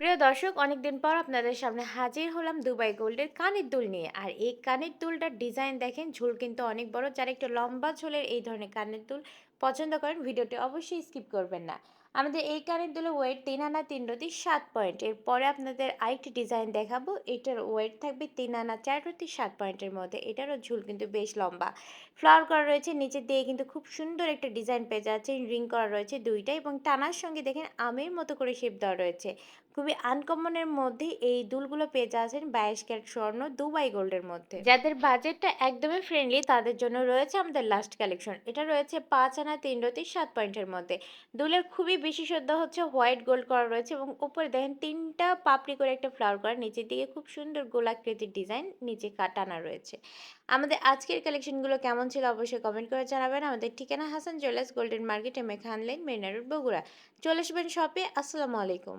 প্রিয় দর্শক, অনেকদিন পর আপনাদের সামনে হাজির হলাম দুবাই গোল্ডের কানের দুল নিয়ে। আর এই কানের দুলটার ডিজাইন দেখেন, ঝুল কিন্তু অনেক বড়, যারা একটু লম্বা ঝোলের এই ধরনের কানের দুল পছন্দ করেন, ভিডিওটি অবশ্যই স্কিপ করবেন না। আমাদের এই কানের দুলো ওয়েট তিন আনা তিন রতি সাত পয়েন্ট এরপরে আপনাদের আরেকটি ডিজাইন দেখাবো। এটার ওয়েট থাকবে তিন আনা চার রতি সাত পয়েন্টের মধ্যে। এটারও ঝুল কিন্তু বেশ লম্বা। ফ্লাওয়ার করা রয়েছে নিচে দিয়ে কিন্তু খুব সুন্দর একটা ডিজাইন পেয়ে যাচ্ছে। রিং করা রয়েছে দুইটা এবং টানার সঙ্গে দেখেন আমের মতো করে শেপ দেওয়া রয়েছে। খুবই আনকমনের মধ্যে এই দুলগুলো পেয়ে যাচ্ছেন বাইশ ক্যারেট স্বর্ণ দুবাই গোল্ডের মধ্যে। যাদের বাজেটটা একদমই ফ্রেন্ডলি তাদের জন্য রয়েছে আমাদের লাস্ট কালেকশন এটা রয়েছে পাঁচ আনা তিন রতি সাত পয়েন্টের মধ্যে। দুলের খুবই বিশেষত্ব হচ্ছে হোয়াইট গোল্ড করা রয়েছে এবং উপরে দেখেন তিনটা পাপড়ি করে একটা ফ্লাওয়ার করা, নিচের দিকে খুব সুন্দর গোলাকৃতির ডিজাইন নিচে কাটানা রয়েছে। আমাদের আজকের কালেকশনগুলো কেমন ছিল অবশ্যই কমেন্ট করে জানাবেন। আমাদের ঠিকানা Hasan jewellers golden market M A Khan lane মেনারুট Bogura. চলে আসবেন শপে আসসালামু আলাইকুম।